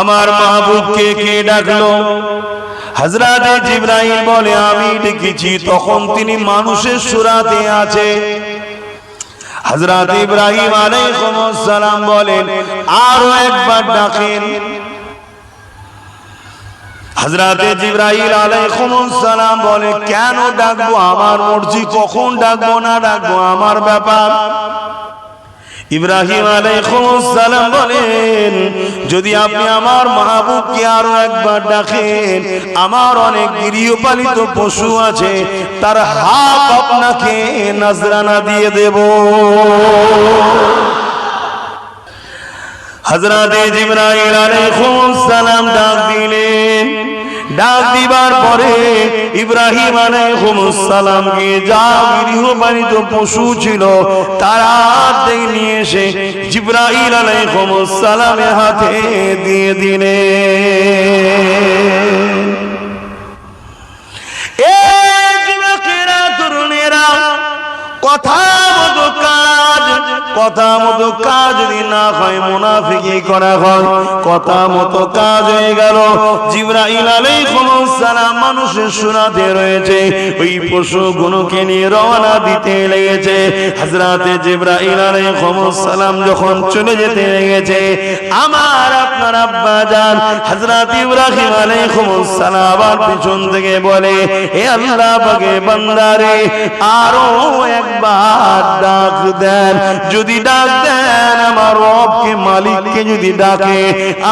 আমার মাহবুবকে কে ডাকলো? হজরতে জিব্রাইল বলে, আমি ডেকেছি। তখন তিনি মানুষের সুরাতে আছে। হজরত ইব্রাহিম সালাম বলেন আরও একবার ডাকেন। হজরতে আলাইহিস সালাম বলে, কেন ডাকবো? আমার মর্জি কখন ডাকবো না ডাকবো? আমার ব্যাপার। ইব্রাহিম সালাম বলেন, যদি আপনি আমার মাহবুবকে আরও একবার ডাকেন, আমার অনেক গৃহপালিত পশু আছে, তার হাত আপনাকে নজরানা দিয়ে দেব। হজরতে জিব্রাইল আলাইহিস সালাম ডাক দিলেন ডাক দিবার পরে ইব্রাহিম আলাইহুমসালামকে যা গৃহপালিত পশু ছিল, তারা হাতে নিয়ে এসে জিব্রাইল আলাইহুমসালামের হাতে দিয়ে দিলে। এ যুবকেরা, তরুণেরা কথা মতো কাজ, কথা মতো কাজ যদি না হয় মুনাফিকি করা হয়। কথা মতো কাজ হয়ে গেল। আলাইহিস সালাম মানুষের রয়েছে। ওই নিয়ে রওনা দিতে লেগেছে। আলাইহিস সালাম যখন চলে যেতে লেগেছে, আমার, আপনার আব্বা জান হযরত ইব্রাহিম আলাইহিস সালাম আবার পিছন থেকে বলে, হে আল্লাহ বান্দারে আরও একবার ডাক দেন, যদি ডাক দেন আমার রবকে, মালিককে যদি ডাকে,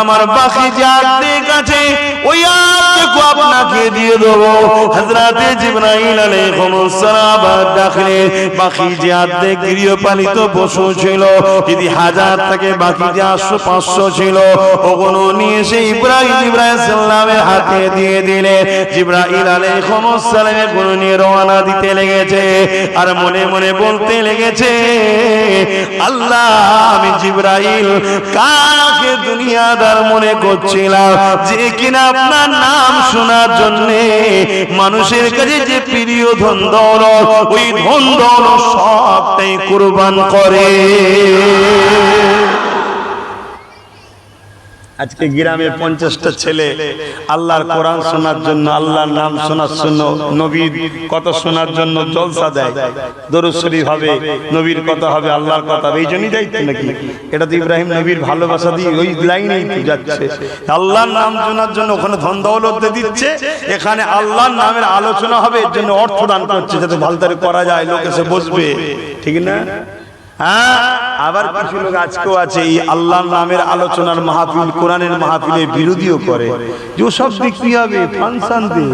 আমার বাকি যার দিক আছে ওই আর্ধেক আপনাকে দিয়ে দেবো। হযরতে জিবরাইল বাকি যে গৃহপালিত পশু ছিল, যদি হাজার থেকে বাকি যে ছিল, ওগুলো নিয়ে এসে ইব্রাহিম ইব্রাহিম সাল্লামের হাতে দিয়ে দিলে। নিয়ে রওনা দিতে লেগেছে। আর মনে মনে বলতে লেগেছে, আল্লাহ, আমি জিব্রাইল কাকে দুনিয়াদার মনে করছিলাম? যে কিনা আপনার নাম শোনার জন্য মানুষের কাছে যে প্রিয় ধন দৌলত, ওই ধন দৌলত সবটাই কুরবান করে। আজকে গ্রামে পঞ্চাশটা ছেলে আল্লাহর কোরআন শোনার জন্য, আল্লাহর নাম শোনার জন্য, নবীর কথা শোনার জন্য জলসা দেয়। দরুদ শরীফ হবে, নবীর কথা হবে, আল্লাহর কথা হবে। এই জন্যই দায়িত্ব নাকি? এটা তো ইব্রাহিম নবীর ভালোবাসা দিয়ে ওই লাইনেই যাচ্ছে। আল্লাহর নাম শোনার জন্য ওখানে ধন দৌলত দিচ্ছে, এখানে আল্লাহর নামের আলোচনা হবে, এর জন্য অর্থ দান করছে, যাতে ভালতারে করা যায়, লোক এসে বসবে। ঠিক না? হ্যাঁ আবার কিছু লোক আজকেও আছে এই আল্লাহর নামের আলোচনার মাহফিল কোরআনের মাহফিলের বিরোধীও করে। যে সব বিক্রি হবে ফাংশন দে।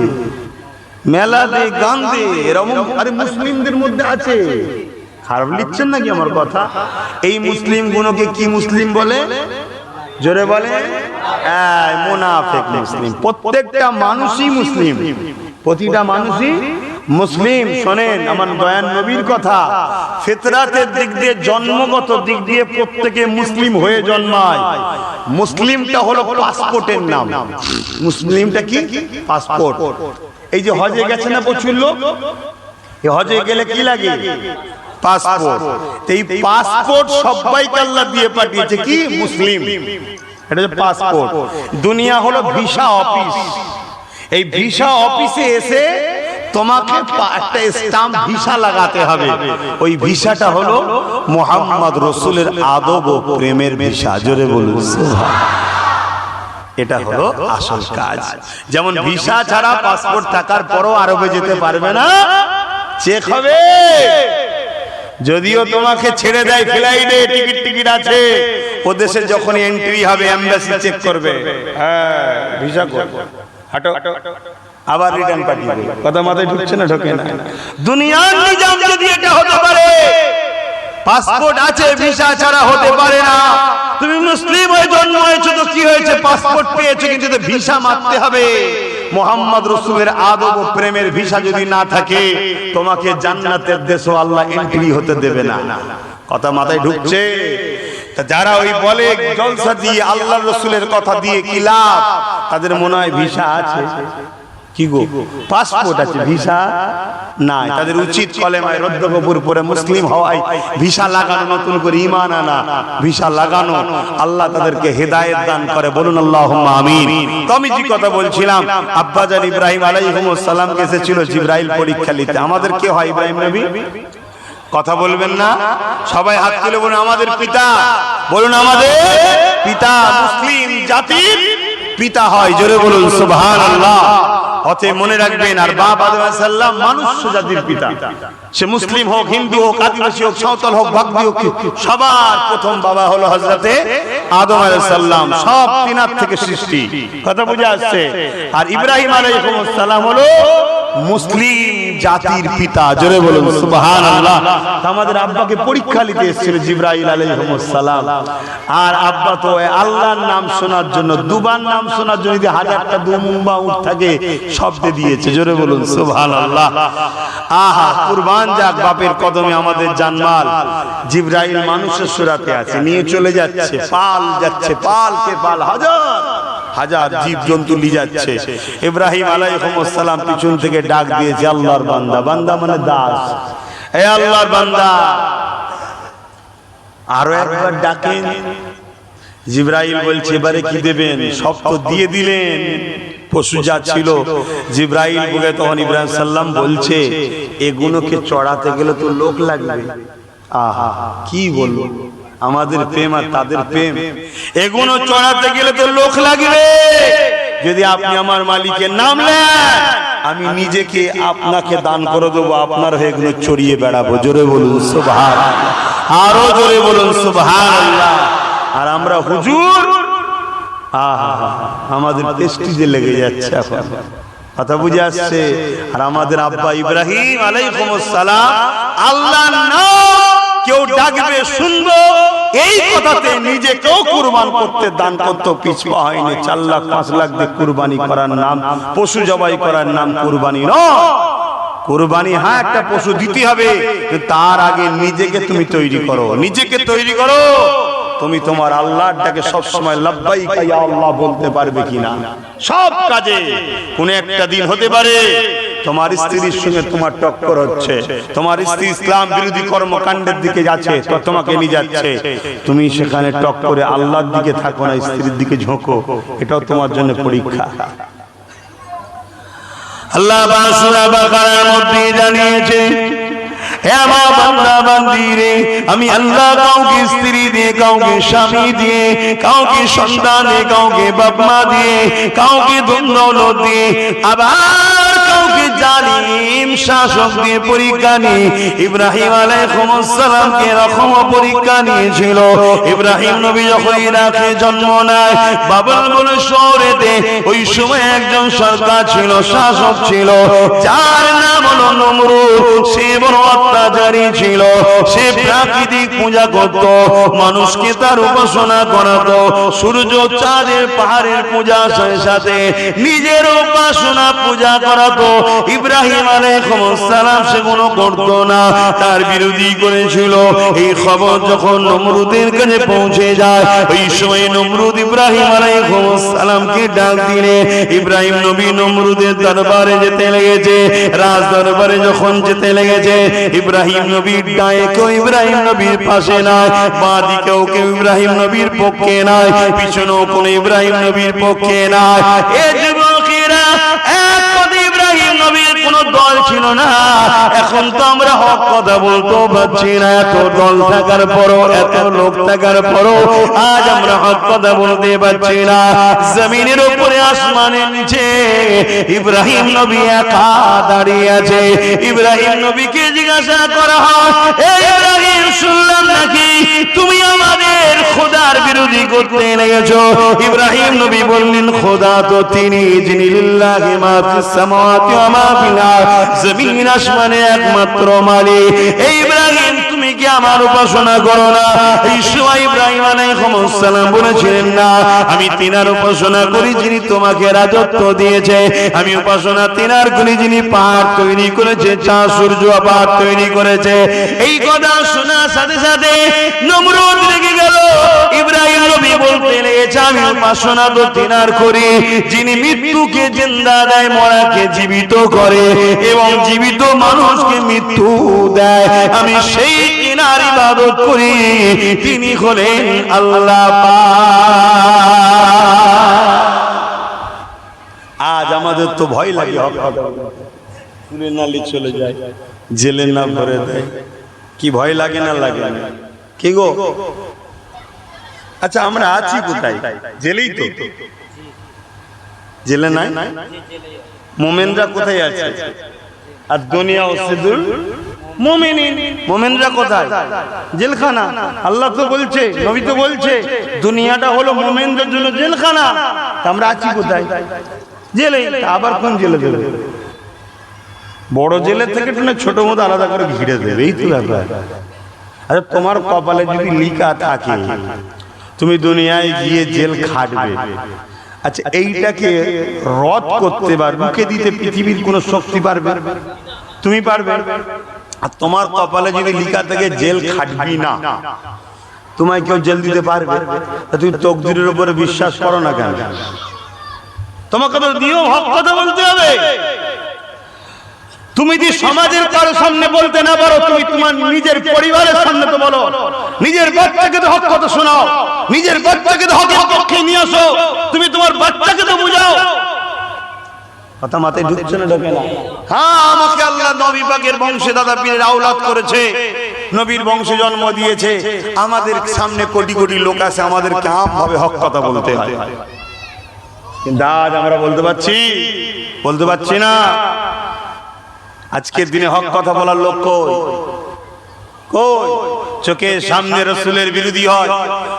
মেলা দে গান দে। এরকম আরে মুসলিমদের মধ্যে আছে। খারাপ লিখছেন নাকি আমার কথা? এই মুসলিম গুলোকে কি মুসলিম বলে? জোরে বলে। মুনাফিক মুসলিম। প্রত্যেকটা মানুষই মুসলিম। প্রতিটা মানুষই মুসলিম, শোনেন, আমার দয়ান নবীর কথা, ফিতরাতের দিক দিয়ে, জন্মগত দিক দিয়ে প্রত্যেকে মুসলিম হয়ে জন্মায়। মুসলিমটা হলো পাসপোর্টের নাম। মুসলিমটা কি? পাসপোর্ট। এই যে হজে গেছে না প্রচুর লোক? হজে গেলে কি লাগে? পাসপোর্ট। এই পাসপোর্ট সবাইকে আল্লাহ দিয়ে পাঠিয়েছে কি? মুসলিম। এটা পাসপোর্ট। দুনিয়া হলো ভিসা অফিস। এই ভিসা অফিসে এসে তোমাকে একটা স্টাম্প ভিসা লাগাতে হবে। ওই ভিসাটা হলো মোহাম্মদ রসুলের আদব ও প্রেমের ভিসা। জোরে বলুন। এটা হলো আসল কাজ। যেমন ভিসা ছাড়া পাসপোর্ট থাকার পরও আরবে যেতে পারবে না? চেক হবে। যদিও তোমাকে ছেড়ে দেয় ফ্লাইটে টিকিট টিকিট আছে। ও দেশে যখন এন্ট্রি হবে এমবাসি চেক করবে। হ্যাঁ ভিসা করবে। হাঁটো। আবার রিটার্ন পাঠিয়ে দেবে। কথা মাথায় ঢুকছে না ঢোকে না। দুনিয়ার নিজাম যদি এটা হতে পারে পাসপোর্ট আছে ভিসা ছাড়া হতে পারে না। তুমি মুসলিম হয়ে জন্ম হয়েছো তো কি হয়েছে? পাসপোর্ট পেয়েছ কিন্তু ভিসা মারতে হবে। মোহাম্মদ রসুলের আদব ও প্রেমের ভিসা যদি না থাকে তোমাকে জান্নাতের দেশও আল্লাহ এন্ট্রি হতে দেবে না। কথা মাথায় ঢুকছে? তা যারা ওই বলে জলসা দিয়ে আল্লাহ রসুলের কথা দিয়ে কি লাভ? তাদের মনে হয় ভিসা আছে। কি গো? পাসপোর্ট আছে ভিসা নাই। তাদের উচিত কলেমায় রদ্দ কপুর পরে মুসলিম হওয়ায় ভিসা লাগানো নতুন করে ইমান আনা ভিসা লাগানো। আল্লাহ তাদেরকে হেদায়েত দান করে বলুন আল্লাহ আমিন। আমি যে কথা বলছিলাম আব্বাজান ইব্রাহিম আলাইহিস সালাম এসেছিল জিব্রাইল পরীক্ষা নিতে। আমাদের কে হয় ইব্রাহিম নবী? কথা বলবেন না? সবাই হাত তুলে বলুন আমাদের পিতা। বলুন আমাদের পিতা। মুসলিম জাতির পিতা হয় জোরে বলুন সুবহান আল্লাহ অতএ মনে রাখবেন আর বাপ আদম মানুষ জাতির পিতা। সে মুসলিম হোক হিন্দু হোক আদিবাসী হোক সাঁওতাল হোক ভাগবি হোক সবার প্রথম বাবা হলো হজরতে আদম আলাইহিস সব তিনার থেকে সৃষ্টি। কথা বুঝে আসছে? আর ইব্রাহিম আলাইহিস সালাম হলো মুসলিম জাতির পিতা জোরে বলুন সুবহান আল্লাহ আমাদের আব্বাকে পরীক্ষা নিতে এসেছিল জিব্রাইল আলাইহিস সালাম আর আব্বা তো আল্লাহর নাম শোনার জন্য দুবার নাম শোনার জন্য যদি হাজারটা দুমুম্বা উঠ থাকে শব্দে দিয়েছে জোরে বলুন সুবহান আল্লাহ আহা কুরবান যাক বাপের কদমে আমাদের জানমাল। জিব্রাইল মানুষের সুরাতে আছে নিয়ে চলে যাচ্ছে পাল যাচ্ছে পালকে পাল হাজার হাজার জীব জন্তু নিয়ে যাচ্ছে। ইব্রাহিম আলাইহিসসালাম পিছন থেকে ডাক দিয়েছে আল্লাহর বান্দা বান্দা মানে দাস। হে আল্লাহর বান্দা। আরও একবার ডাকেন। জিব্রাইল বলছে এবারে কি দেবেন? সব তো দিয়ে দিলেন। পশু যা ছিল। জিব্রাইল বলে তখন ইব্রাহিম সাল্লাম বলছে এগুলোকে চড়াতে গেলে তো লোক লাগবে। আহা কি বলব? আমাদের প্রেম আর তাদের প্রেম। এগুলো চড়াতে গেলে তো লোক লাগবে। যদি আপনি আমার মালিকের নাম নেন আমি নিজেকে আপনাকে দান করে দেবো আপনার হয়ে এগুলো চড়িয়ে বেড়াবো। জোরে বলুন সুবহান আরও জোরে বলুন সুবহান আর আমরা হুজুর? আমাদের প্রেস্টিজে লেগে যাচ্ছে এখন। কথা বুঝে আসছে? আর আমাদের আব্বা ইব্রাহিম আলাইকুম সালাম আল্লাহ কেউ ডাকবে শুনব এই কথাতে নিজেকেও কুরবান করতে দান করতে পিছপা হয়নি। চার লাখ, পাঁচ লাখ দিয়ে কুরবানি করার নাম, পশু জবাই করার নাম কুরবানি নয়। কোরবানি হ্যাঁ একটা পশু দিতে হবে তার আগে নিজেকে তুমি তৈরি করো। নিজেকে তৈরি করো। তুমি তোমার আল্লাহটাকে সব সময় লাব্বাই ইয়া আল্লাহ বলতে পারবে কিনা? সব কাজে কোন একটা দিন হতে পারে। তোমার স্ত্রীর সঙ্গে তোমার টক্কর হচ্ছে। তোমার স্ত্রী ইসলাম বিরোধী কর্মকাণ্ডের দিকে যাচ্ছে তো তোমাকে নিয়ে যাচ্ছে। তুমি সেখানে টক করে আল্লাহর দিকে থাকো না স্ত্রীর দিকে ঝোঁকো। এটাও তোমার জন্য পরীক্ষা। আল্লাহ সুরা বাকারার মধ্যে জানিয়েছে হে আমার বান্দা বান্দি রে আমি আল্লাহ কাউকে স্ত্রী দিয়ে কাউকে স্বামী দিয়ে কাউকে সন্তান দিয়ে কাউকে বাপ মা দিয়ে কাউকে ধন্দৌলত দিয়ে আবার জালিম শাসক দিয়ে পরীক্ষা নিয়ে ইব্রাহিম আলাইহিস সালামকে এরকম পরীক্ষা নিয়েছিল। ইব্রাহিম নবী যখন ইরাকে জন্ম নেয় বাবল বলে শহরেতে ওই সময় একজন সরকার ছিল, শাসক ছিল, যার নাম হলো নমরুদ। সে বড় অত্যাচারী ছিল, সে প্রাকৃতিক পূজা করত, মানুষকে তার উপাসনা করাতো, সূর্য চাঁদের পাহাড়ের পূজা সাথে নিজের উপাসনা পূজা করাতো। ইব্রাহিম আলাইহিস সালাম সেগুলো করত না, তার বিরোধী করেছিল। এই খবর যখন নমরুদের কাছে পৌঁছে যায়, ওই সময় নমরুদ ইব্রাহিম আলাইহিস সালামকে ডাক দিলে। ইব্রাহিম নবী নমরুদের দরবারে যেতে লেগেছে, রাজ দরবারে যখন যেতে লেগেছে, ইব্রাহিম নবীর ডায়ে কেউ ইব্রাহিম নবীর পাশে নাই বাঁ দিকেও কেউ ইব্রাহিম নবীর পক্ষে নাই, পিছনেও কোনো ইব্রাহিম নবীর পক্ষে নাই এ যুবকেরা এক পদে ইব্রাহিম নবীর কোনো দল ছিল না। এখন তো আমরা হক কথা বলতে পারছি না। এত দল থাকার পরও, এত লোক থাকার পরও আজ আমরা হক কথা বলতে পারছি না। জমিনের উপরে, আসমানের নিচে ইব্রাহিম নবী একা দাঁড়িয়ে আছে। ইব্রাহিম নবীকে জিজ্ঞাসা করা হয় "এই ইব্রাহিম, শুনলাম নাকি তুমি আমাদের খোদার বিরোধী করতে লেগেছো ইব্রাহিম নবী বললেন, খোদা তো তিনি, যিনি লিল্লাহি মা ফিস সামাওয়াতি ওয়া মা ফিল আরদ। জমিন আসমানে একমাত্র মালিক। এই কি আমার উপাসনা করো না। সময় ইব্রাহিম আলাইহিস সালাম বলেছিলেন, না, আমি তিনার উপাসনা করি যিনি তোমাকে রাজত্ব দিয়েছে। আমি উপাসনা তিনার করি যিনি পাহাড় তৈরি করেছে চা সূর্য তৈরি করেছে। এই কথা শোনার সাথে সাথে নমরুদ রেগে গেল। ইব্রাহিম নবী বলতে লেগেছে, আমি উপাসনা তো তিনার করি, যিনি মৃত্যুকে জিন্দা দেয়, মরাকে জীবিত করে এবং জীবিত মানুষকে মৃত্যু দেয়। আমি সেই তিনার ইবাদত করি, তিনি হলেন আল্লাহ আজ আমাদের তো ভয় লাগে। চুলের নালি চলে যায়, জেলে না ভরে কি ভয় লাগে না লাগে না। গো? আচ্ছা আমরা আছি কোথায়? জেলেই তো। জেলে নাই? মোমেনরা কোথায় আছে? আর দুনিয়া ওসিদুল মোমেনরা কোথায়? জেলখানা। আল্লাহ তো বলছে তো বলছে, দুনিয়াটা হলো মোমেনদের জন্য জেলখানা। আমরা আছি কোথায়? জেলে। আবার কোন জেলে দেবে? বড় জেলের থেকে ছোট মতো আলাদা করে ঘিরে দেবে, এই তো ব্যাপার। আরে তোমার কপালে যদি লিখা থাকে, তুমি দুনিয়ায় গিয়ে জেল খাটবে। আচ্ছা এইটাকে রদ করতে বা রুখে দিতে পৃথিবীর কোনো শক্তি পারবে? তুমি পারবে? আর তোমার কপালে যদি লিখা থাকে, জেল খাটবি না। তোমায় কেউ জেল দিতে পারবে? তুমি তকদিরের উপরে বিশ্বাস করো না কেন? তোমাকে তো দিও হক কথা বলতে হবে। তুমি যদি সমাজের কারও সামনে বলতে না পারো, তুমি তোমার নিজের পরিবারের সামনে তো বলো। নিজের বাচ্চাকে তো হক কথা শোনাও। নিজের বাচ্চাকে তো হকের পক্ষে নিয়ে আসো। তুমি তোমার বাচ্চাকে তো বুঝাও। কথা মাথায় ঢুকছে না ঢোকে না। হ্যাঁ আমাকে আল্লাহ নবী পাকের বংশে দাদা পীরের আওলাদ করেছে। নবীর বংশে জন্ম দিয়েছে। আমাদের সামনে কোটি কোটি লোক আছে আমাদেরকে আম হবে হক কথা বলতে হয়। কিন্তু আজ আমরা বলতে পারছি বলতে পারছি না। আজকের দিনে হক কথা বলার লোক কই? চোখের সামনে রসুলের বিরোধী হয়।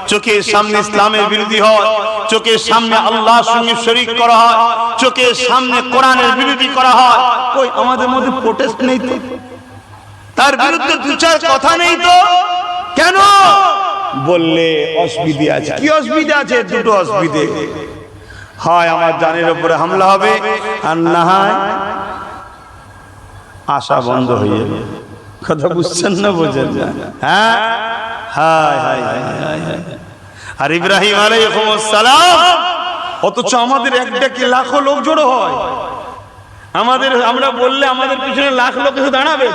চোখের সামনে ইসলামের বিরোধী হয়। চোখের সামনে আল্লাহ সঙ্গে শরিক করা হয়। চোখের সামনে কোরআনের বিরোধী করা হয়। কই আমাদের মধ্যে প্রোটেস্ট নেই তো? তার বিরুদ্ধে দু চার কথা নেই তো? কেন? বললে অসুবিধে আছে। কি অসুবিধা আছে? দুটো অসুবিধে। হয় আমার জানের উপরে হামলা হবে। আর না হয় আশা বন্ধ হয়ে যাবে। কথা বুঝছেন না বোঝেন হ্যাঁ। আর ইব্রাহিম সালাম অথচ আমাদের এক ডেকে লাখো লোক জড়ো হয়। আমাদের, আমরা বললে আমাদের পিছনে লাখ লোক এসে দাঁড়াবে।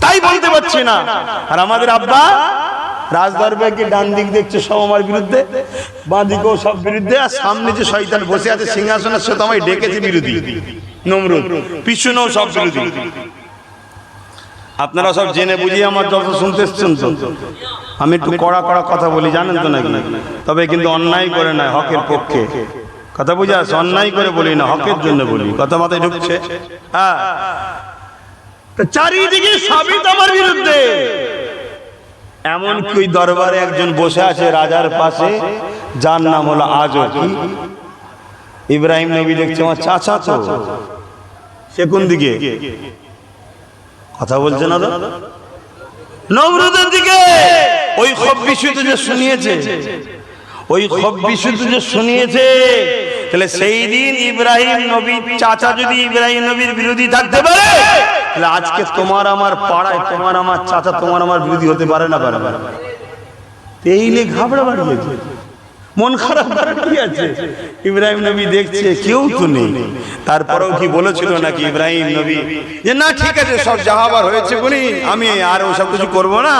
তাই বলতে পারছি না। আর আমাদের আব্বা রাজদরবারকে ডান দিক দেখছে সব আমার বিরুদ্ধে। বাঁ দিকেও সব বিরুদ্ধে। আর সামনে যে শয়তান বসে আছে, সিংহাসনের সাথে আমায় ডেকেছে বিরোধী। নমরুদ। পিছনেও সব বিরোধী। আপনারা সব জেনে বুঝিয়ে আমার যত শুনতে এসছেন তো। আমি একটু কড়া কড়া কথা বলি জানেন তো নাকি? তবে কিন্তু অন্যায় করে নয় হকের পক্ষে। কথা বুঝে আসে অন্যায় করে বলি না হকের জন্য বলি। কথা মাথায় ঢুকছে? হ্যাঁ। তা চারিদিকে সবই তো আমার বিরুদ্ধে। এমন কি দরবারে একজন বসে আছে রাজার পাশে যার নাম হলো আজও কি ইব্রাহিম নবী দেখছে আমার চাচা তো। সে কোন দিকে? কথা বলছে না তো? নমরুদের দিকে! ওই খব্বিশুদ্ধ যে শুনিয়েছে, ওই খব্বিশুদ্ধ যে শুনিয়েছে, তাহলে সেই দিন ইব্রাহিম নবী চাচা যদি ইব্রাহিম নবীর বিরোধী থাকতে পারে, তাহলে আজকে তোমার আমার পাড়ায়, তোমার আমার চাচা, তোমার আমার বিরোধী হতে পারে না, পারে এইলে ঘাবড়া বাড়িয়েছে মন খারাপ করার কি আছে? ইব্রাহিম নবী দেখছে কেউ তো নেই। তারপরেও কি বলেছিল নাকি ইব্রাহিম নবী? যে না ঠিক আছে সব যাহাবার হয়েছে বলি আমি আর ওসব কিছু করব না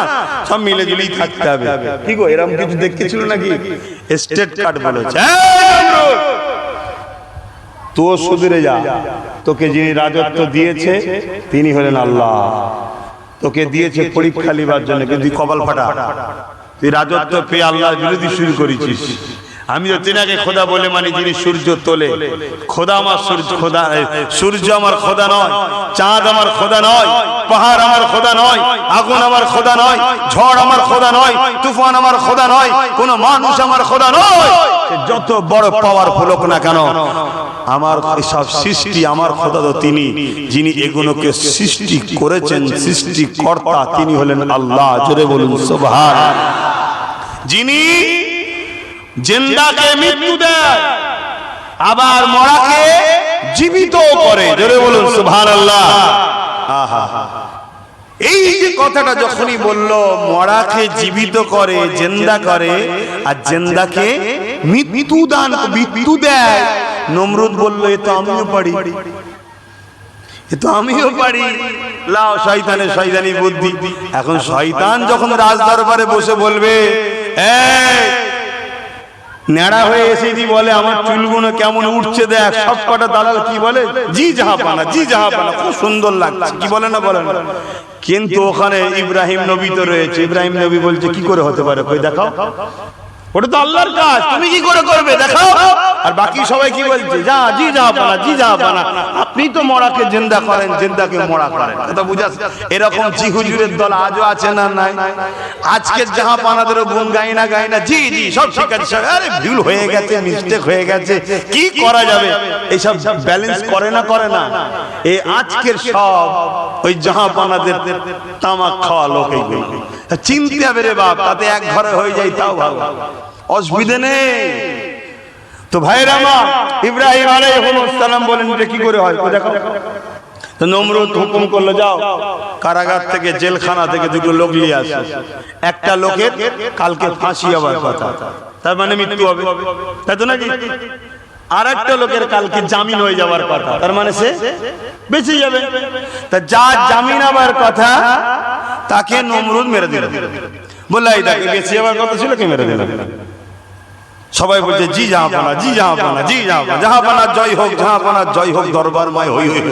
সব মিলে জুলেই থাকতে হবে। কি গো এরকম কিছু দেখেছিল নাকি? স্টেট কার্ড বলেছে। তো সুদূরে যা। তোকে যিনি রাজত্ব দিয়েছে তিনি হলেন আল্লাহ। তোকে দিয়েছে পরীক্ষা লিবার জন্য কিন্তু কপাল ফাটা। তুই রাজত্ব পেয়ে আল্লাহ বিরোধী শুরু করেছিস। আমি তো তিনাকে খোদা বলে মানে যিনি সূর্য তোলে। খোদা আমার সূর্য খোদা সূর্য আমার খোদা নয়। চাঁদ আমার খোদা নয়। পাহাড় আমার খোদা নয়। আগুন আমার খোদা নয়। ঝড় আমার খোদা নয়। তুফান আমার খোদা নয়। কোন মানুষ আমার খোদা নয়। যত বড় পাওয়ার হোক না কেন, আমার সব সৃষ্টি আমার খোদা তো তিনি, যিনি এগুলোকে সৃষ্টি করেছেন, সৃষ্টিকর্তা তিনি হলেন আল্লাহ। জোরে বলুন সুবহান যিনি জেন্দাকে মৃত্যু দেয়, আবার মরাকে জীবিত করে। জোরে বলুন, সুবহানাল্লাহ। আহা। এই যে কথাটা যখনই বলল, মরাকে জীবিত করে, জেন্দা করে, আর জেন্দাকে মৃত্যু দান, মৃত্যু দেয়। নমরুদ বলল, এ তো আমিও পারি। এ তো আমিও পারি। লাও শয়তানের শয়তানি বুদ্ধি। এখন শয়তান যখন রাজ দরবারে বসে বলবে ন্যাড়া হয়ে এসেছি বলে আমার চুলগুলো কেমন উঠছে দেখ, সব কটা দালাল কি বলে? জি জাহাপানা জি জাহাপানা, খুব সুন্দর লাগছে। কি বলে না বলে না? কিন্তু ওখানে ইব্রাহিম নবী তো রয়েছে। ইব্রাহিম নবী বলছে কি করে হতে পারে? কই দেখাও। ওটা তো আল্লাহর কাজ। তুমি কি করে করবে? দেখাও। আর বাকি সবাই কি বলছে? যা জি যা পানা জি যা পানা আপনি তো মরাকে জিন্দা করেন জিন্দাকে মরা করেন। কথা বুঝাস এরকম জি হুজুরের দল আজও আছে না নাই? আজকের জাহা পানাদেরও গুণ গাই না গাই না জি জি সব ঠিক আছে আরে ভুল হয়ে গেছে মিস্টেক হয়ে গেছে। কি করা যাবে? এইসব ব্যালেন্স করে না করে না এই আজকের সব ওই জাহা পানাদের তামাক খাওয়া লোক এইগুলো। চিনতে হবে রে বাপ তাতে এক ঘরে হয়ে যায় তাও ভালো অসুবিধে নেই তো ভাইরা আমার ইব্রাহিম আলাইহিস সালাম বলেন এটা কি করে হয় দেখো। তো নমরুদ হুকুম করল যাও। কারাগার থেকে জেলখানা থেকে দুটো লোক নিয়ে আসো। একটা লোকের কালকে ফাঁসি হবার কথা। তার মানে মৃত্যু হবে। তাই তো নাকি? আর একটা লোকের কালকে জামিন হয়ে যাওয়ার কথা। তার মানে সে বেঁচে যাবে। তা যা জামিন হবার কথা তাকে নমরুদ মেরে দিল। বললাই তাকে বেঁচে যাওয়ার কথা ছিল কে মেরে দিল? সবাই বলছে জি জাহাপানা জি জাহাপানা জি জাহাপানা জাহাপানা জয় হোক জাহাপানা জয় হোক দরবার মায় হই হই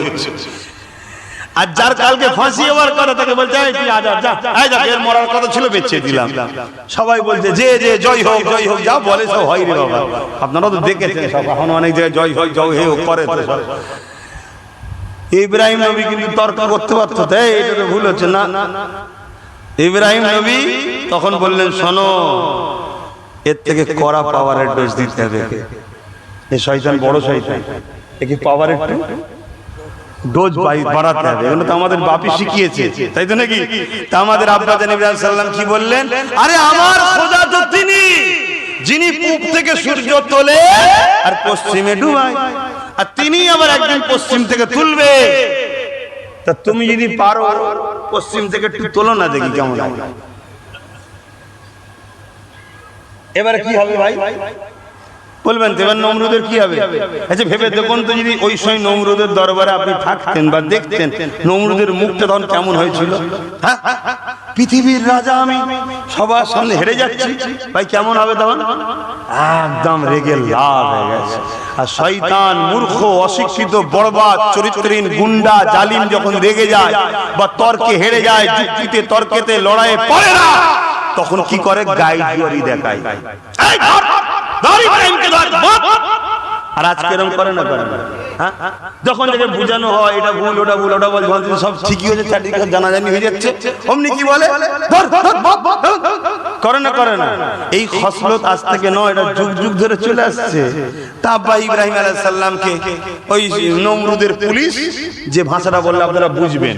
আর যার কালকে ফাঁসি হওয়ার কথা তাকে বলছে এই তুই আজ যা যা এর মরার কথা ছিল বেঁচে দিলাম সবাই বলছে যে যে জয় হোক জয় হোক যা বলে সব হয় রে বাবা আপনারা তো দেখেছেন সব এখন অনেক জায়গায় জয় হোক জয় হে হোক করে ইব্রাহিম নবী কিন্তু তর্ক করতে পারতো তো এই, এটা তো ভুল হচ্ছে না ইব্রাহিম নবী তখন বললেন শোনো এর থেকে কড়া পাওয়ারের ডোজ দিতে হবে। এ শয়তান বড় শয়তান একে পাওয়ারের ডোজ বাড়াতে হবে। এগুলো তো আমাদের বাপি শিখিয়েছে। তাই তো নাকি? তা আমাদের আব্বা জান ইব্রাহিম সাল্লাম কি বললেন? আরে আমার খোদা তো তিনি যিনি পূব থেকে সূর্য তোলে আর পশ্চিমে ডুবায়। আর তিনি আবার একদিন পশ্চিম থেকে তুলবে। তা তুমি যদি পারো পশ্চিম থেকে একটু তোলো না দেখি কেমন হয় এবারে কি হবে ভাই? বলবেন তো, এবার নমরুদের কি হবে? আচ্ছা ভেবে দেখুন তো যদি ওই সময় নমরুদের দরবারে আপনি থাকতেন বা দেখতেন, নমরুদের মুখটা তখন কেমন হয়েছিল? হ্যাঁ? পৃথিবীর রাজা আমি সবার সামনে হেরে যাচ্ছি। ভাই, কেমন হবে তখন? একদম রেগে লাল হয়ে গেছে। আর শয়তান, মূর্খ, অশিক্ষিত, বরবাদ, চরিত্রহীন গুন্ডা, জালিম যখন রেগে যায় বা তর্কে হেরে যায়, যুক্তিতে, তর্কেতে, লড়াইয়ে পড়ে না। তখন কি করে গাইড জুয়ারি দেখায়। আর আজকে এরকম করে না করে হ্যাঁ? যখন থেকে বোঝানো হয় এটা ভুল ওটা ভুল ওটা বল সব ঠিকই হয়েছে চারদিকে জানাজানি হয়ে যাচ্ছে অমনি কি বলে ধর, ধর। করে না করে না। এই খসলত আজ থেকে নয়, এটা যুগ যুগ ধরে চলে আসছে। তা আব্বা ইব্রাহিম আলাইহিস সালামকে, ওই নমরুদের পুলিশ যে ভাষাটা বললে আপনারা বুঝবেন।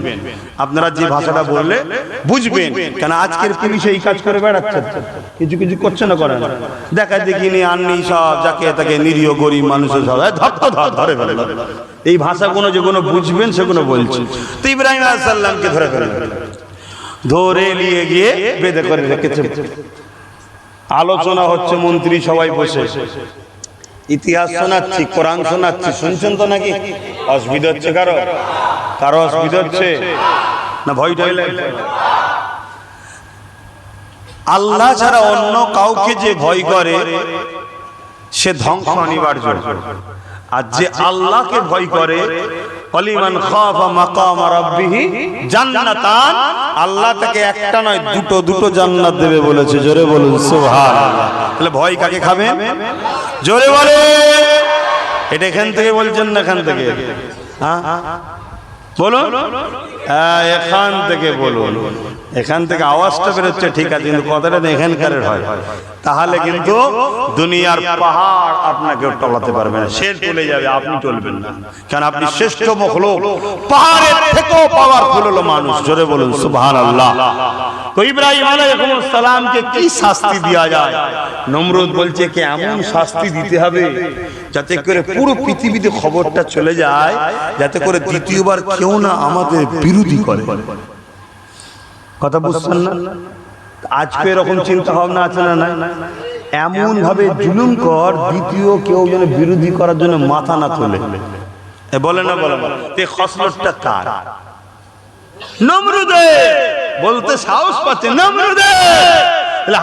আপনারা যে ভাষাটা বললে বুঝবেন। কেন আজকের পুলিশ এই কাজ করে বেড়াচ্ছে? কিছু কিছু করছে না, করে না। দেখা দেখি নি আননি সব, যাকে তাকে নিরীহ গরিব মানুষের সব। এই ধর ফেলে এই ভাষাগুলো যেগুলো বুঝবেন, সেগুলো বলছি। তো ইব্রাহিম আলাইহিস সালামকে ধরে ফেলে ধরে নিয়ে গিয়ে বেঁধে করে রেখেছে। আলোচনা হচ্ছে মন্ত্রী সবাই বসে। ইতিহাস শোনাচ্ছি, কোরআন শোনাচ্ছি, শুনছেন তো নাকি? অসুবিধা হচ্ছে কারও? কারও অসুবিধা হচ্ছে? না, ভয় টয় আল্লাহ ছাড়া অন্য কাউকে যে ভয় করে, সে ধ্বংস অনিবার্য। আর যে আল্লাহকে ভয় করে অলিমান খাফা মাকাম রাব্বিহি জান্নাতান। আল্লাহ তাকে একটা নয় দুটো দুটো জান্নাত দেবে বলেছে। জোরে বলুন সুবহানাল্লাহ। তাহলে ভয় কাকে খাবে? জোরে বলে। এটা এখান থেকে বলছেন না এখান থেকে? হ্যাঁ? বলুন। হ্যাঁ, এখান থেকে বলুন। এখান থেকে আওয়াজটা বেরোচ্ছে ঠিক আছে কিন্তু কথাটা এখানকার হয় তাহলে কিন্তু দুনিয়ার পাহাড় আপনাকে টলাতে পারবে না সে চলে যাবে আপনি চলবেন না। কারণ আপনি শ্রেষ্ঠ মখলুক পাহাড়ের থেকেও পাওয়ারফুল হলো মানুষ জোরে বলুন সুবহানাল্লাহ। আল্লাহ তো ইব্রাহিম আলাইহিস সালামকে কি শাস্তি দেওয়া যায়? নমরুদ বলছে কি, এমন শাস্তি দিতে হবে যাতে করে পুরো পৃথিবীতে খবরটা চলে যায়, যাতে করে দ্বিতীয়বার কেউ না আমাদের বিরোধী করে। কথা বুঝছেন না? আজকে এরকম চিন্তা ভাবনা আছে না নাই? এমন ভাবে জুলুম কর, দ্বিতীয় কেউ যেন বিরোধী করার জন্য মাথা না তোলে। বলে না বলে না। তে খসলতটা কার? নমরুদে। বলতে সাহস পাচ্ছে, নমরুদে।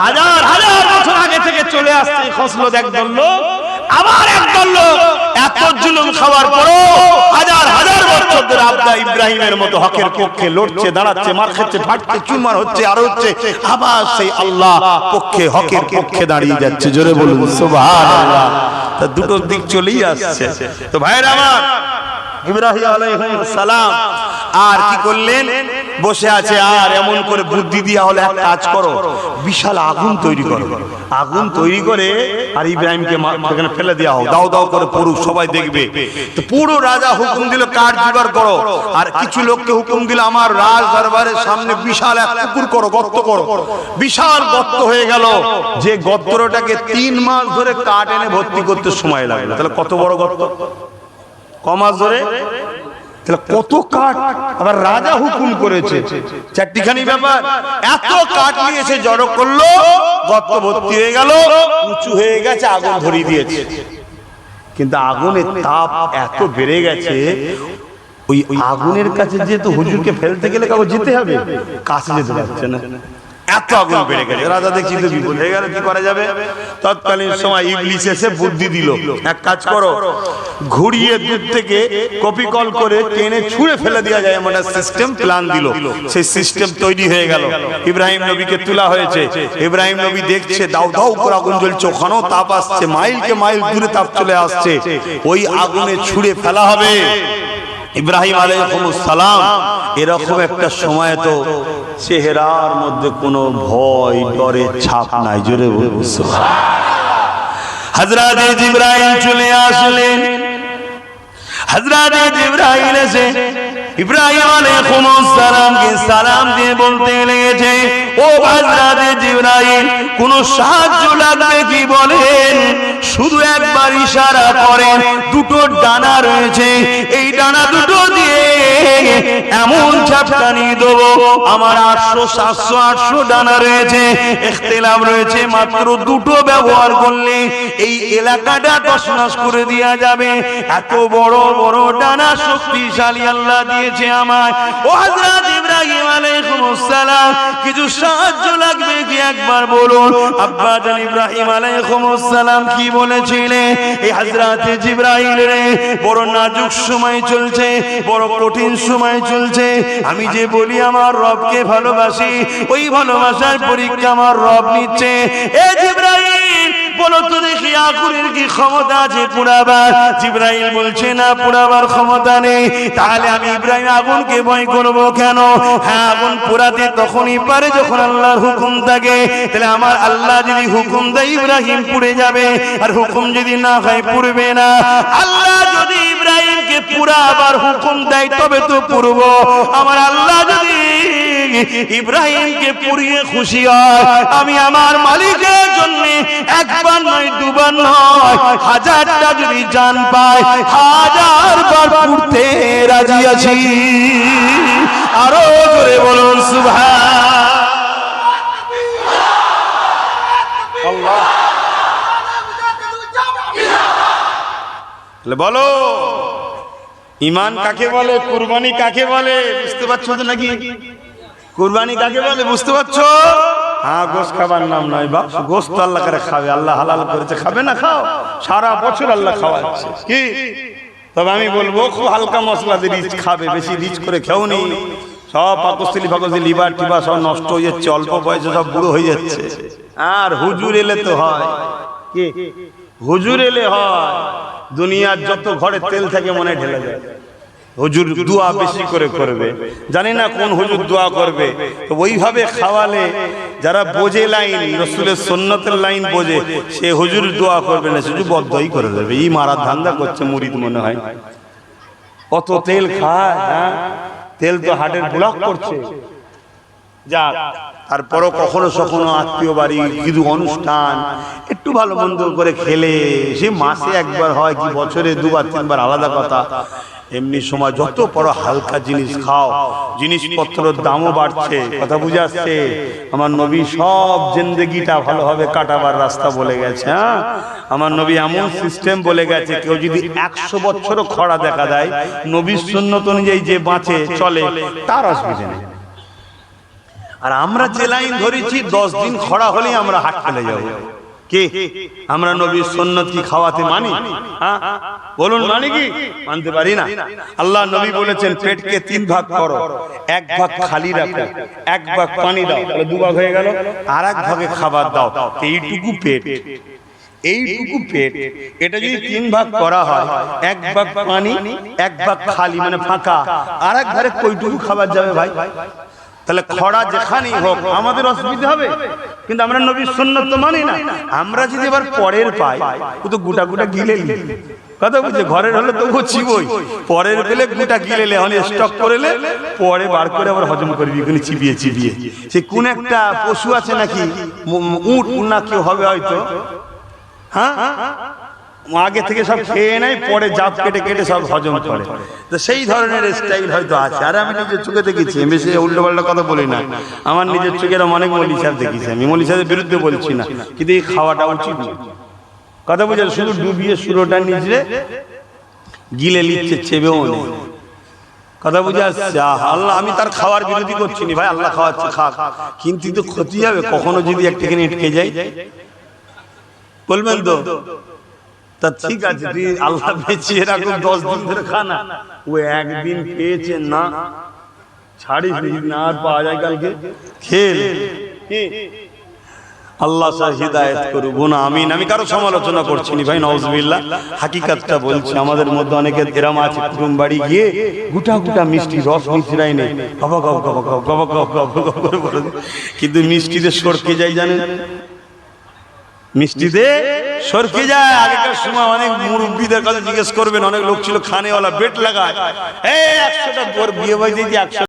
হাজার হাজার বছর আগে থেকে চলে আসছে খসলত একদল লোক। আবার একদল লোক, এত জুলুম খাওয়ার পরও হাজার হাজার বছর ধরে আব্দা ইব্রাহিমের মতো হকের পক্ষে লড়ছে, দাঁড়াচ্ছে, মার খাচ্ছে ফাটছে চুমার হচ্ছে, আর হচ্ছে, আবার সেই আল্লাহ পক্ষে, হকের পক্ষে দাঁড়িয়ে যাচ্ছে। জোরে বলুন, সুবহানাল্লাহ। তা দুটো দিক চলেই আসছে। তো ভাইরা আমার ইব্রাহিম সালাম। আর কি করলেন? বসে আছে, আর এমন করে বুদ্ধি দিয়া হলে এক কাজ করো। বিশাল আগুন তৈরি করো। আগুন তৈরি করে, আর ইব্রাহিমকে সেখানে ফেলে দেওয়া হোক। দাও দাও করে পড়ুক, সবাই দেখবে। তো পুরো রাজা হুকুম দিল কাঠ জোগাড় করো? আর কিছু লোককে হুকুম দিল, আমার রাজ দরবারের সামনে বিশাল এক পুকুর করো, গর্ত করো। বিশাল গর্ত হয়ে গেল। যে গর্তটাকে তিন মাস ধরে কাঠ এনে ভর্তি করতে সময় লাগল। তাহলে কত বড় গর্ত? কমাস ধরে। কত কাঠ? আবার রাজা হুকুম করেছে। চারটিখানি ব্যাপার। এত কাঠ নিয়েছে জড়ো করল গর্ত ভর্তি হয়ে গেল, উঁচু হয়ে গেছে, আগুন ধরিয়ে দিয়েছে। কিন্তু আগুনের তাপ এত বেড়ে গেছে, ওই আগুনের কাছে যেহেতু হুজুরকে ফেলতে গেলে কাউকে যেতে হবে, কাছে যেতে পারছে না। এত আগুন বেড়ে গেছে। রাজা দেখছি তো বিপদ হয়ে গেল, কি করা যাবে? তৎকালীন সময় ইবলিস এসে বুদ্ধি দিল। এক কাজ করো, ঘুরিয়ে দূর থেকে কপি কল করে টেনে ছুঁড়ে ফেলে দেওয়া যায় এমন সিস্টেম প্ল্যান দিল। সেই সিস্টেম তৈরি হয়ে গেল। ইব্রাহিম নবীকে তোলা হয়েছে। ইব্রাহিম নবী দেখছে, দাও দাও করে আগুন জ্বলছে ওখানেও তাপ আসছে, মাইলকে মাইল দূরে তাপ চলে আসছে। ওই আগুনে ছুঁড়ে ফেলা হবে। ইব্রাহিম সালাম, এরকম একটা সময় তো চেহারার মধ্যে কোনো ভয় ডরের ছাপ নাই। জোরে ইব্রাহিম চলে আসলেন। ইব্রাহিম ইব্রাহিম আলাইহিস সালামকে সালাম দিয়ে বলতে লেগেছে, ও ইব্রাহিম কোন সাহায্য লাগবে কি বলেন? শুধু একবার ইশারা করেন, দুটো ডানা রয়েছে, এই ডানা দুটো দিয়ে এমন ঝাপটানি দেবো। আমার আটশো, সাতশো, আটশো ডানা রয়েছে এখতেলাভ রয়েছে, মাত্র দুটো ব্যবহার করলে এই এলাকাটা তসনাস করে দেওয়া যাবে। এত বড় বড় ডানা শক্তিশালী আল্লাহ দিয়েছে আমায়। ও হযরত ইব্রাহিম সালাম কিছু সাহায্য লাগবে কি একবার বলুন? আব্বা জান ইব্রাহিম সালাম কি বলেছিলেন এই হযরত রে, বড় নাজুক সময় চলছে, বড় কঠিন সময় চলছে। আমি যে বলি আমার রবকে ভালোবাসি, ওই ভালোবাসার পরীক্ষা আমার রব নিচ্ছে। এ হ্যাঁ আমার আল্লাহ যদি হুকুম দেয়, ইব্রাহিম পুড়ে যাবে। আর হুকুম যদি না হয়, পুড়বে না। আল্লাহ যদি ইব্রাহিমকে পুরা আবার হুকুম দেয়, তবে তো পুরব আমার আল্লাহ যদি ইব্রাহিমকে পুড়িয়ে খুশি হয়। আমি আমার মালিকের জন্য একবার নয়, দুবার নয়, হাজারটা যদি জান পায় হাজার বার পুড়তে রাজি আছি। আরও জোরে বলুন সুভা বলো ইমান কাকে বলে, কুরবানি কাকে বলে, বুঝতে পারছ তো নাকি? কুরবানি কাকে বলে, বুঝতে পারছ? হ্যাঁ গোস খাবার নাম নয় বাপ গোস তো আল্লাহ করে খাবে, আল্লাহ হালাল করেছে, খাবে না, খাও। সারা বছর আল্লাহ খাওয়াচ্ছে। কি? তবে আমি বলব, খুব হালকা মশলা দিয়ে রিচ খাবে, বেশি রিচ করে খেও নি। সব পাকস্থলী ফাকস্থলী, লিভার টিভার সব নষ্ট হয়ে যাচ্ছে, অল্প বয়সে সব বুড়ো হয়ে যাচ্ছে। আর হুজুর এলে তো হয়। কি? হুজুর এলে হয়। দুনিয়ার যত ঘরে তেল থাকে, মনে ঢেলে যায় হুজুর দোয়া বেশি করে করবে। জানি না কোন হুজুর দোয়া করবে। ওইভাবে খাওয়ালে যারা বোঝে লাইন, রসুলের সন্ন্যতের লাইন বোঝে, সে হুজুর দোয়া করবে না শুধু বদ্ধই করে দেবে। এই মারার ধান্দা করছে মুরিদ মনে হয়। অত তেল খায় হ্যাঁ? তেল তো হার্টের ব্লক করছে। যা, তারপরও কখনো কখনো আত্মীয় বাড়ি কিছু অনুষ্ঠান, একটু ভালো মন্দ করে খেলে। সে মাসে একবার হয় কি বছরে দুবার, তিনবার, আলাদা কথা। এমনি সময় যত বড় হালকা জিনিস খাও, জিনিসপত্রের দামও বাড়ছে, কথা বুঝে আসছে? আমার নবী সব জিন্দগিটা ভালোভাবে কাটাবার রাস্তা বলে গেছে হ্যাঁ? আমার নবী এমন সিস্টেম বলে গেছে, কেউ যদি একশো বছরও খরা দেখা দেয়, নবীর সুন্নত অনুযায়ী যে বাঁচে, চলে, তার অসুবিধা নেই। আর আমরা যে লাইন ধরেছি, দশ দিন খরা হলেই আমরা হাট ফেলে যাব। কে? আমরা নবীর সন্ন্যত কি খাওয়াতে মানি? হ্যাঁ? বলুন মানি কি? মানতে পারি না। আল্লাহ নবী বলেছেন, পেটকে তিন ভাগ করো, এক ভাগ খালি রাখো, এক ভাগ পানি দাও। তাহলে দু ভাগ হয়ে গেল। আর এক ভাগে খাবার দাও এইটুকু পেট। এইটুকু পেট, এটা যদি তিন ভাগ করা হয়, এক ভাগ পানি, এক ভাগ খালি মানে ফাঁকা। আর এক ধারে কইটুকু খাবার যাবে ভাই? তাহলে খরা যেখানেই হোক আমাদের অসুবিধা হবে। কিন্তু আমরা নবীর সুন্নত তো মানি না। আমরা যদি এবার পরের পাই ও তো গোটা গোটা গিলে কথা বুঝছে ঘরের হলে তবুও চিবই পরের পেলে গোটা গিলে লে হলে স্টক করেলে পরে বার করে আবার হজম করবি ওখানে চিবিয়ে চিবিয়ে। সে কোন একটা পশু আছে নাকি? উট না কেউ হবে হয়তো। হ্যাঁ? আগে থেকে সব খেয়ে নেয়, পরে জাপ কেটে কেটে সব হজম করে। তো সেই ধরনের স্টাইল হয়তো আছে। আর আমি নিজের চোখে দেখেছি বেশি উল্টো পাল্টা কথা বলি না। আমার নিজের চোখে অনেক মলি সাহেব দেখেছি আমি। মলি সাহেবের বিরুদ্ধে বলছি না, কিন্তু এই খাওয়াটা উচিত কথা বুঝে শুধু ডুবিয়ে সুরোটা নিজে গিলে লিখছে, চেবেও নেই। কথা বুঝে আসছে? আল্লাহ, আমি তার খাওয়ার বিরোধী করছি না ভাই, আল্লাহ খাওয়াচ্ছে খা কিন্তু তো ক্ষতি হবে, কখনো যদি একটাখানি এটকে যাই। বলবেন তো? তা ঠিক আছে তুই আল্লাহ পেয়েছি এরকম দশ দিন ধরে খানা ও একদিন পেয়েছে না ছাড়িস না আর পাওয়া যায় কালকে খেল আল্লাহ স্যার হৃদায়ত করুক না আমিন আমি কারও সমালোচনা করছি নি ভাই নওয়াজবিল্লাহ হাকিকাতটা বলছি আমাদের মধ্যে অনেকে এরম আছে কুটুম বাড়ি গিয়ে গুটা গুটা মিষ্টি রস মিশ্রাই নেই গবা গব গব গব গব গব গব গব করে। কিন্তু মিষ্টিতে সরকে যায় জানেন মিষ্টিতে সরকে যায়, আগেকার সময় অনেক মুরব্বীদের কাছে জিজ্ঞেস করবেন, অনেক লোক ছিল, খানেওয়ালা বেট লাগায়। এই, একশোটা বিয়ে বাড়ি দিয়ে একশো